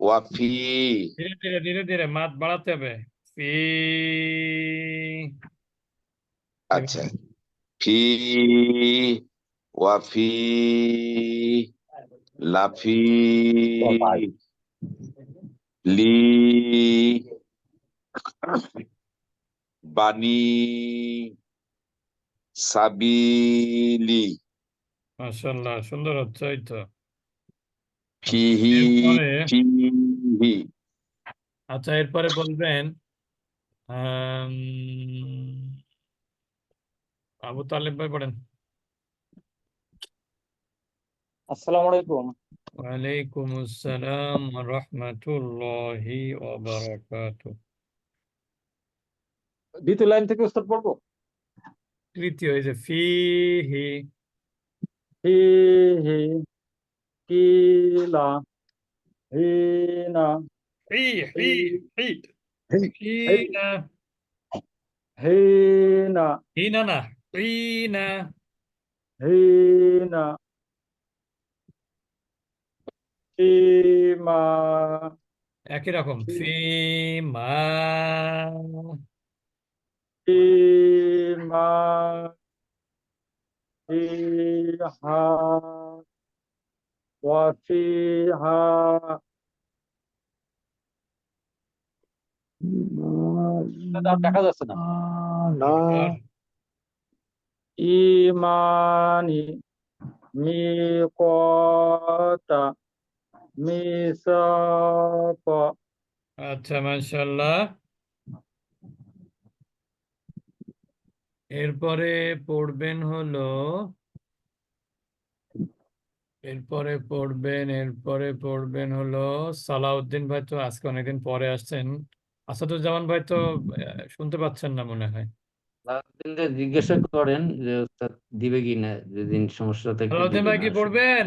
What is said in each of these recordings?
ওয়াফি ধীরে ধীরে ধীরে ধীরে মাত বাড়াতে হবে। ফি আচ্ছা। ফি ওয়াফি লাফি লি বানি সাবিলি মাশাআল্লাহ সুন্দর হচ্ছে এই তো। ফিহি এরপরে ফিহি আচ্ছা এরপরে বলবেন আবু তালেব ভাই পড়েন। আসসালামু আলাইকুম। ওয়ালাইকুম আসসালাম ওয়া রাহমাতুল্লাহি ওয়া বারাকাতুহু। দ্বিতীয় লাইন থেকে উত্তর পড়ব? তৃতীয় এই যে ফিহি ফিহি কিলা হিনা হি হি হি হিনা হিনা হিনা না হিনা হিনা ফিমা একই রকম ফিমা ফিমা ফিহা ওয়াফিহা দেখা যাচ্ছে না আর ইমানি মিকতা মিসাক আচ্ছা মাশাআল্লাহ এরপরে পড়বেন হলো এরপরে পড়বেন এরপরে পড়বেন হলো সালাউদ্দিন ভাই তো আজকে অনেকদিন পরে আসছেন। আসাদুজ্জামান ভাই তো শুনতে পাচ্ছেন না মনে হয়। সালাউদ্দিনকে জিজ্ঞাসা করেন যে ওস্তাদ দিবে কিনা যেদিন সমস্যা থাকে সালাউদ্দিন ভাই কি পড়বেন?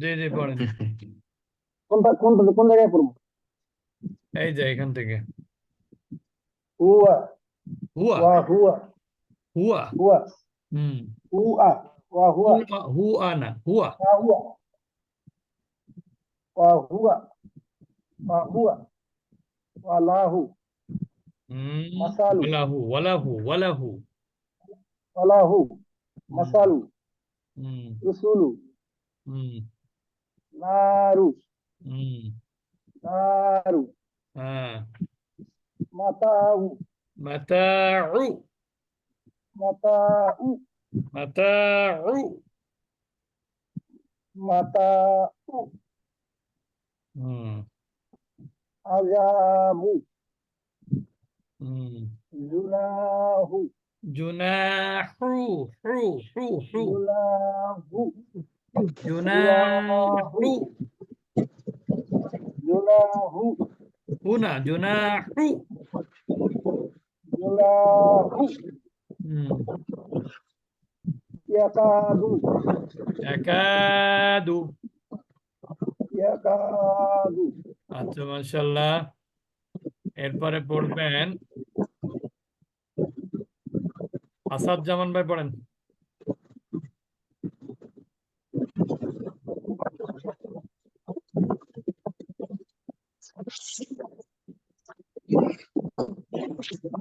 জি জি পড়েন। কোনটা কোনটা কোন জায়গায় পড়ব? এই যে এখান থেকে। হুয়া? হুয়া হুয়া। হুয়া? হুয়া। হুম হুয়া ওয়া হুয়া হুয়া হুয়া না হুয়া ওয়া হুয়া ওয়া হুয়া ওয়া হুয়া ওয়া লাহু হুম মাসালু। ওয়ালাহু ওয়ালাহু ওয়ালাহু ওয়া লাহু মাসালু হুম রুসুলু হুম নারু হুম নারু হ্যাঁ মাতাউ মাতাউ মাতাউ মাতাউ মাতাউ হুম আজামু হুম জুনাহু জুনাহু হু হু হু জুনাহু জুনাহু জুনাহু হুনা ইয়াকাদু একাদু ইয়াকাদু আচ্ছা মাশাআল্লাহ। এরপরে পড়বেন আসাদ জামান ভাই পড়েন।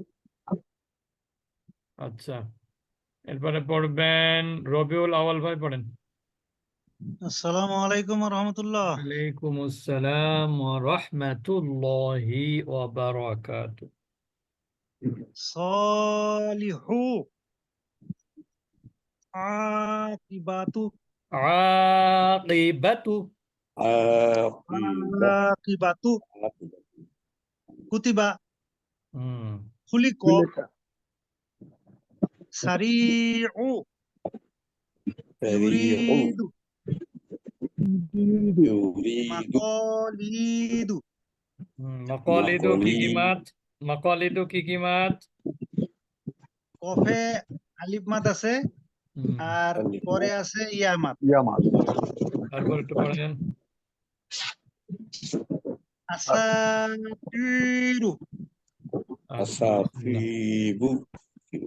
আচ্ছা। এরপরে পড়বেন রবিউল আওয়াল ভাই পড়েন। আসসালামু আলাইকুম রহমতুল্লাহ। ওয়ালাইকুম আসসালাম ওয়া রাহমাতুল্লাহি ওয়া বারাকাতুহু সলিহু আকিবাতু। আকিবাতু। আকিবাতু। কুতিবা। হুম। খুলিক। সারিউ ইউরিদু মাকালিদু হুম, মাকালিদু কি কি। মাত মাত কফে আলিফ মাদ আছে আর পরে আছে ইয়া মাদ তারপর একটু পড়েন আসাতিরু আসাফিবু আচ্ছা,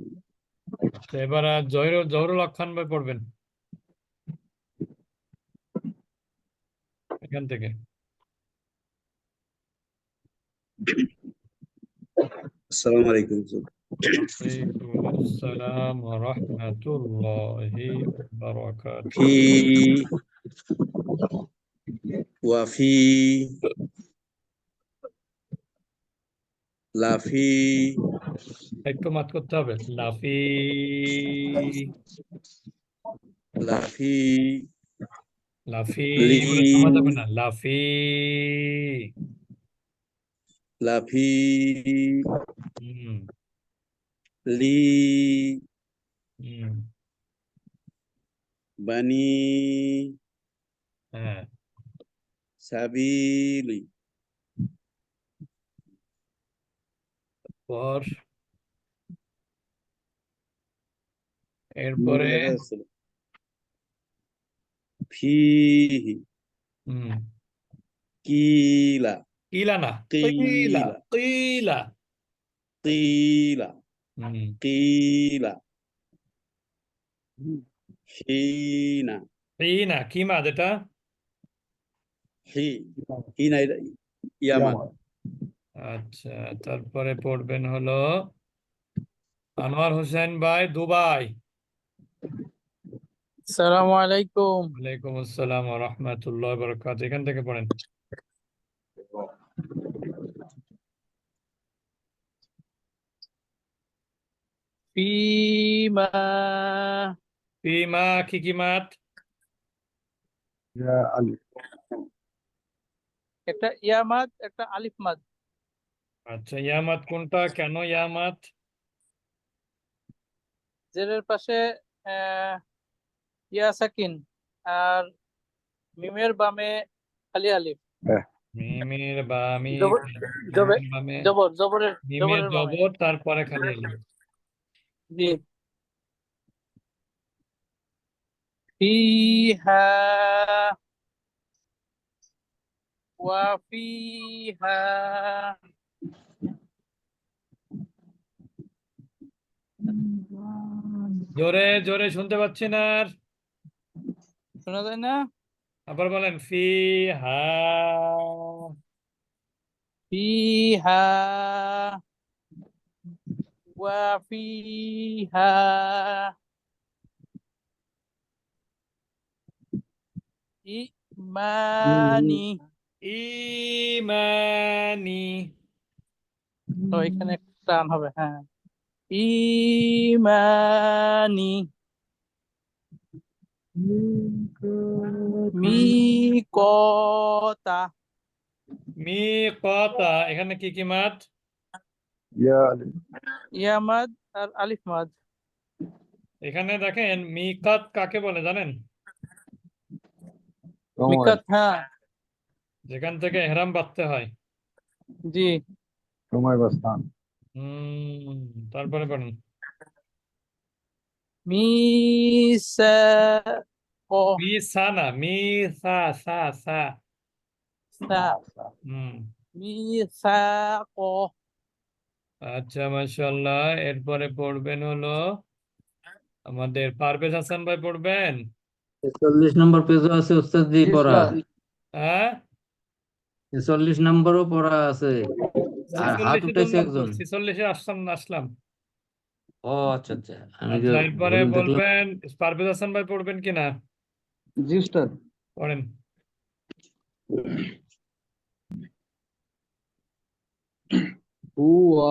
এবার জহিরুল জহুরুল হক খান ভাই পড়বেন। এখান থেকে। আসসালামু আলাইকুম লাফি একটু মাত করতে হবে লাফি লাফি লাফি না লাফি লাফি লি বানি হ্যাঁ সাবিলি পর এরপরে। ফিহি হুম। কিলা। কিলা না কিলা। কিলা কিলা। হুম। কিলা। হিনা হিনা কি মাদ এটা হি হিনা আচ্ছা তারপরে পড়বেন হলো আনোয়ার হোসেন ভাই দুবাই। আসসালামু আলাইকুম। ওয়ালাইকুম আসসালাম ওয়া রাহমাতুল্লাহি ওয়া বারাকাতুহু। এখান থেকে পড়েন। ফিমা। ফিমা কি কি মাত? ইয়া আলিফ। একটা ইয়ামাদ একটা আলিফ মাদ আচ্ছা ইয়ামাত কোনটা? কেন ইয়ামাত জেরের পাশে ইয়া সাকিন আর মিমের বামে খালি আলিফ। মিমের বামি জবর- জবরের মিমের জবর তারপরে খালি আলিফ জি। ফিহা ওয়া ফিহা জোরে জোরে শুনতে পাচ্ছি না আর। শোনা যায় না? আবার বলেন ফি হা। ফি হা। ওয়া ফি হা। ইমানি। ইমানি। তো এখানে টান হবে হ্যাঁ। ইমানি। মিকতা। মি কতা এখানে কি কি মাত ইয়া ইয়ামাদ আর আলিফ মাদ। এখানে দেখেন মিকাত কাকে বলে জানেন? মিকাত হ্যাঁ। যেখান থেকে এহরাম বাঁধতে হয়। জি। সময় বা স্থান। হুম তারপরে পড়েন। মিসা ক মি সা না মি সা সা। সা সা। হুম। মিসাক আচ্ছা মাশাআল্লাহ এরপরে পড়বেন হলো আমাদের পারভেজ হাসান ভাই পড়বেন? চল্লিশ নম্বর পেজও আছে উস্তাদ জি পড়া। হ্যাঁ? চল্লিশ নম্বরও পড়া আছে। আর হাত উঠেছে একজন 46 এ আসলাম না আসলাম ও আচ্ছা আচ্ছা আমি এরপরে বলবেন পারভেজ হাসান ভাই পড়বেন কিনা জি স্যার পড়েন হুয়া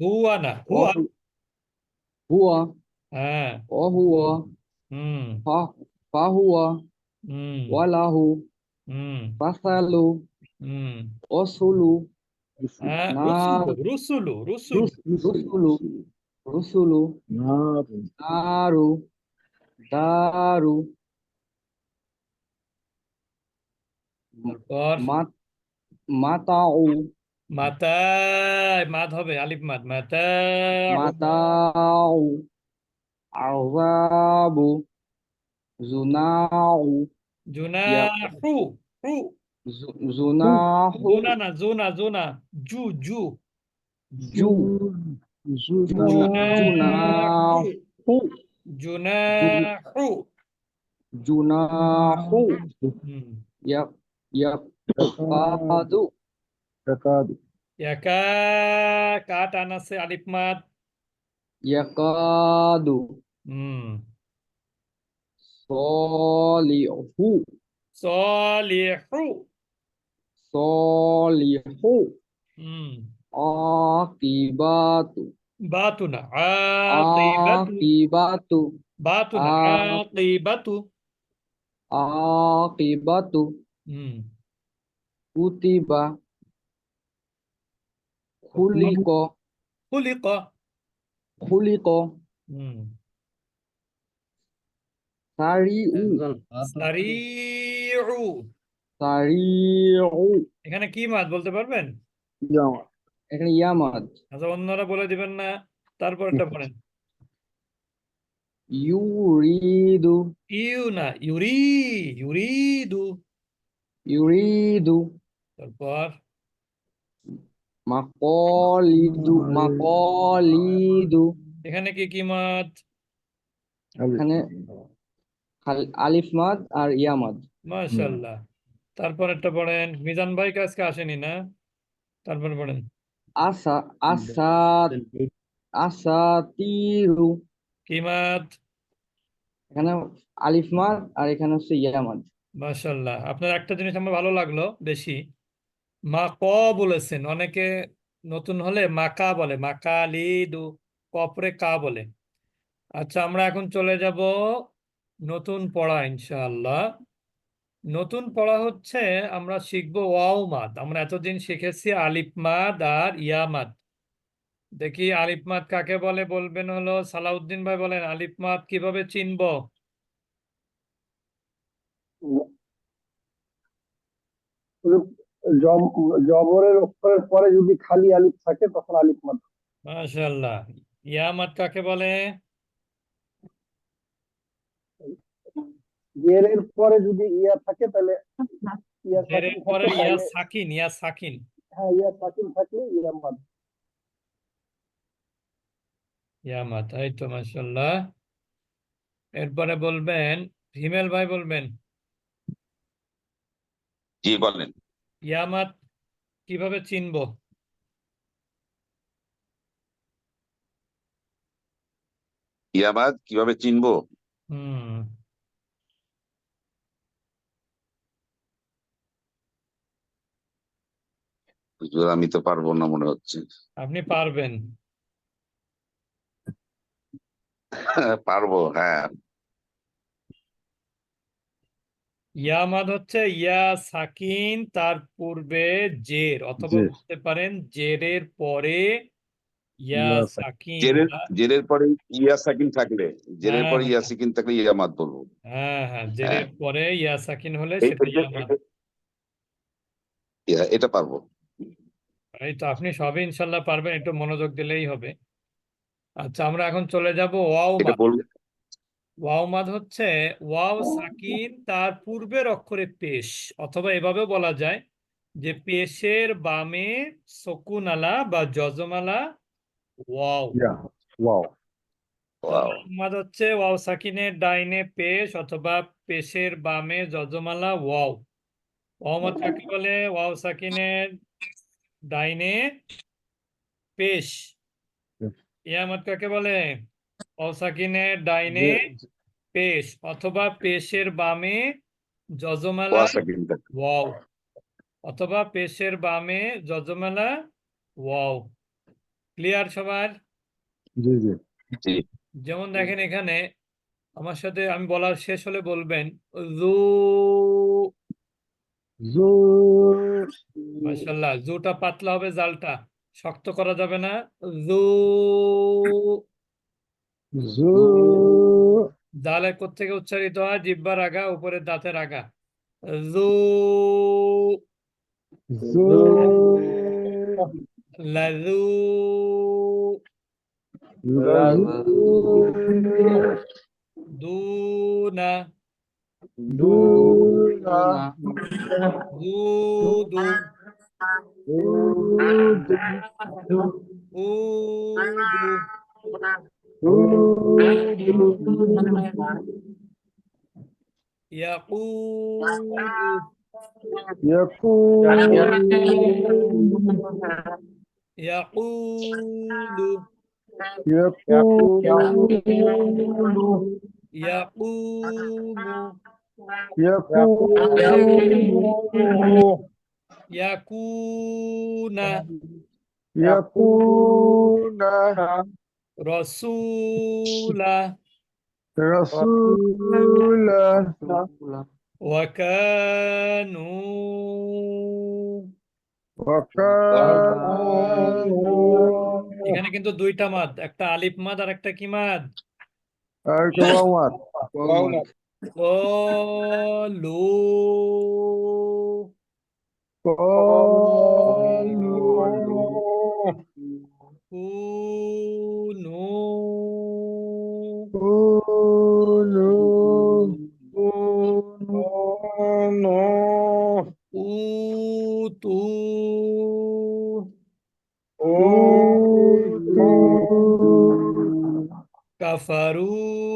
হুয়া না হুয়া হুয়া হ্যাঁ ও হুয়া হুম ফা ফা হুয়া হুম ওয়ালাহু হুম ফাসালু হুম অসুলু রুসুলু রুসুলু রুসুলু রুসুলু নারু দারু মাত মাতাউ মাতায় মাত হবে আলিফ মাত মাতা মাতাউ আওয়াবু জুনাউ জুনাহু Zuna. Zuna na zuna zuna. Ju ju. Ju. Zuna. Junahu. Junahu. ya, ya, hmm. Yap. Yakadu. Hmm. Yakadu. Yaka. Kata nasi alif mat. Yakadu. Solihu. Solihu. Solihu. সলিহু সলিহু হুম আকিবাতু বাতু না আকিবাতু আকিবাতু বাতু না আ- আকিবাতু আকিবাতু হুম কুতিবা খুলিক খুলিক খুলিক হুম সারিউ এখানে কি মাদ বলতে পারবেন? এখানে ইয়ামাদ আচ্ছা অন্যরা বলে দিবেন না তারপরটা পড়েন। ইউরিদু। ইউ না ইউরি ইউরিদু। ইউরিদু। তারপর? মাকলিদু মাকলিদু। এখানে কি কি মাদ এখানে আলিফ মাদ আর ইয়ামাদ মাশাআল্লাহ তারপরেরটা পড়েন। মিজান ভাই আজকে আসেনি না? তারপর পড়েন। আসা আসা আসাতিরু কি মাদ এখানে আলিফ মাদ আর এখানে হচ্ছে ইয়ামাদ মাশাআল্লাহ আপনার একটা জিনিস আমার ভালো লাগল বেশি। মা ক বলেছেন অনেকে নতুন হলে মাকা বলে মাকা লিদু কপরে কা বলে। আচ্ছা আমরা এখন চলে যাব নতুন পড়া ইনশাআল্লাহ। নতুন পড়া হচ্ছে আমরা শিখব ওয়াও মাদ। আমরা এতদিন শিখেছি আলিফ মাদ আর ইয়া মাদ। দেখি আলিফ মাদ কাকে বলে? বলবেন হলো সালাউদ্দিন ভাই বলেন আলিফ মাদ কীভাবে চিনবো? জব- জবরের অক্ষরের পরে যদি খালি আলিফ থাকে তখন আলিফ মাদ। মাশাআল্লাহ। ইয়া মাদ কাকে বলে? জেরের পরে যদি ইয়া থাকে তাহলে ইয়া জেরের সাকিন পরে ইয়া সাকিন ইয়া সাকিন। হ্যাঁ ইয়া সাকিন থাকলে ইয়া মাদ। ইয়া মাদ এই তো মাশাআল্লাহ। এরপরে বলবেন হিমেল ভাই বলবেন। জি বলেন। ইয়া মাদ কীভাবে চিনবো? ইয়ামাদ কীভাবে চিনবো? হুম। হুজুর, আমি তো পারব না মনে হচ্ছে। আপনি পারবেন। পারব হ্যাঁ। ইয়া মাদ হচ্ছে ইয়া সাকিন তার পূর্বে জের অথবা। বলতে পারেন জেরের পরে ইয়া সাকিন। জেরের জেরের পরে ইয়া সাকিন থাকলে জেরের হ্যাঁ, পরে ইয়া হ্যাঁ। সাকিন থাকলে ইয়ামাদ বলব। হ্যাঁ হ্যাঁ জেরের পরে ইয়া সাকিন হলে সেটা এই- ইয়া মাদ এই- ইয়া- এটা পারব। এই তো আপনি সবই ইনশাল্লাহ পারবেন একটু মনোযোগ দিলেই হবে। আচ্ছা আমরা এখন চলে যাব ওয়াও ওয়াও মাদ হচ্ছে ওয়াও সাকিন তার পূর্বের অক্ষরে পেশ অথবা এভাবেও বলা যায় যে পেশের বামে সকুন আলা বা যজমালা ওয়াও। ওয়াও ওয়াও। ওয়াও মাদ হচ্ছে ওয়াও সাকিনের ডাইনে পেশ অথবা পেশের বামে যজমালা ওয়াও। ওয়াও মাদ কাকে বলে? ওয়াও সাকিনের ডাইনে পেশ। ইয়ামাদ কাকে বলে? সাকিনের ডাইনে পেশ অথবা পেশের বামে যজমালা ওয়াও। অথবা পেশের বামে যজমালা ওয়াও। ক্লিয়ার সবার? জি জি। জি। যেমন দেখেন এখানে আমার সাথে আমি বলার শেষ হলে বলবেন জু জু মাশাল্লাহ জুটা পাতলা হবে জালটা শক্ত করা যাবে না। জু। জু। জালে কোত্থেকে উচ্চারিত হয়? জিহ্বার আগা উপরের দাঁতের আগা জু। জু। লাজু। দুনা Dula. Udu. Udu. Udu. Yaqulu. Yaqulu. Yaqulu. Yaqulu. Yaqulu. Yaqulu. ইয়াকুদু ইয়াকুলু ইয়াকুমু ইয়াকুনা রাসূলা ওয়া কানু এখানে কিন্তু দুইটা মাদ একটা আলিফ মাদ আর একটা কি মাদ। Colo. Colo. Uno. Uno. Uno. Uno. Uno. Utu. Utu. Kafaru.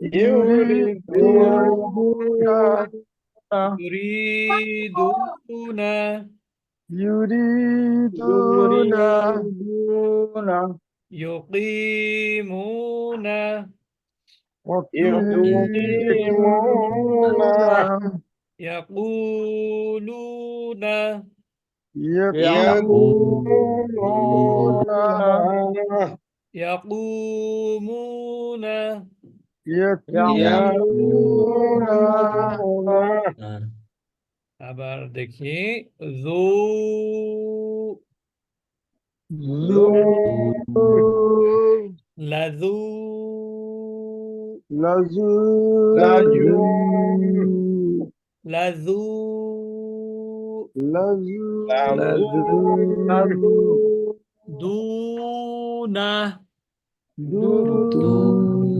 yuriduna. Yuriduna. Yuriduna yuriduna yuqimuna. Yuqimuna. Yaquluna. Yaquluna yaqumuna. আবার দেখি জু লাজু লাজু লাজু লাজু লাজু লাজু দুনা দুনা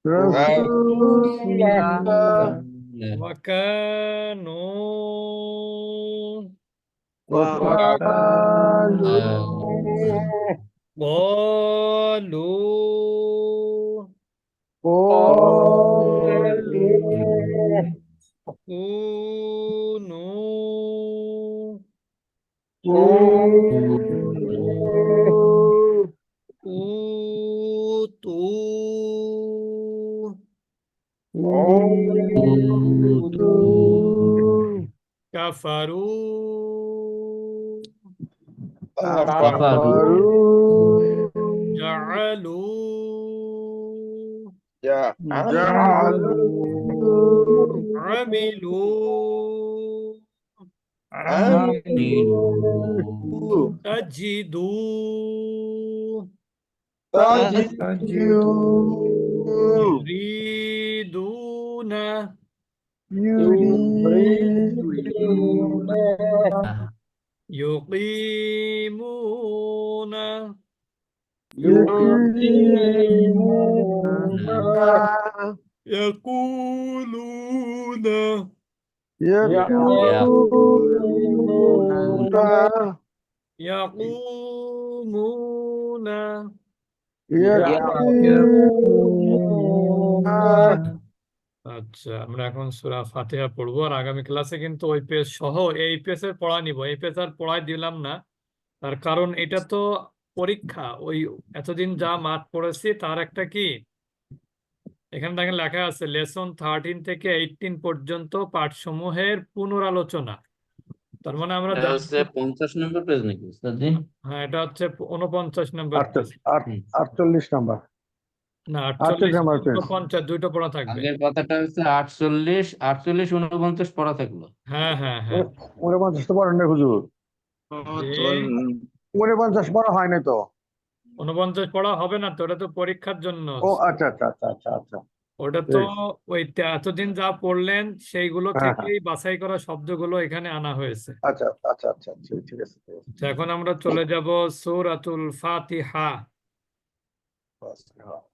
Rasulullah wa kanu wa qalu kunu kunu كفروا جعلوا عملوا تجدوا Yuna. Yuna. Yuqimuna. Yuqimuna. Yaquluna. Yaquluna. Yaqumuna. Yaqumuna. আচ্ছা আমরা এখন সূরা ফাতিহা পড়ব আর আগামী ক্লাসে কিন্তু ওই পেজ সহ এই পেজের পড়া নিব। এই পেজ আর পড়াই দিলাম না। তার কারণ এটা তো পরীক্ষা। ওই এতদিন যা মাঠ পড়েছি তার একটা কি? এখানে দেখেন লেখা আছে লেসন থার্টিন থেকে এইটিন পর্যন্ত পাঠসমূহের পুনরালোচনা। তার মানে আমরা এটা হচ্ছে পঞ্চাশ নম্বর পেজ নাকি হ্যাঁ এটা হচ্ছে উনপঞ্চাশ নম্বর। আটচল্লিশ নাম্বার। না আটচল্লিশ আটচল্লিশ নম্বর পেজ উনপঞ্চাশ দুইটা পড়া থাকবে। আগের কথাটা হচ্ছে আটচল্লিশ আটচল্লিশ উনপঞ্চাশ পড়া থাকল। হ্যাঁ হ্যাঁ হ্যাঁ। উনপঞ্চাশ তো পড়েন হুজুর। উনপঞ্চাশ পড়া হয় তো। উনপঞ্চাশ পড়া হবে না তো ওটা তো পরীক্ষার জন্য। ও আচ্ছা আচ্ছা আচ্ছা আচ্ছা আচ্ছা। ওটা তো ওই এতদিন যা পড়লেন সেইগুলো হ্যাঁ, হ্যাঁ। থেকেই বাছাই করা শব্দগুলো এখানে আনা হয়েছে। আচ্ছা আচ্ছা ঠিক আছে ঠিক আছে। তো এখন আমরা চলে যাব সূরাতুল ফাতিহা। হ্যাঁ।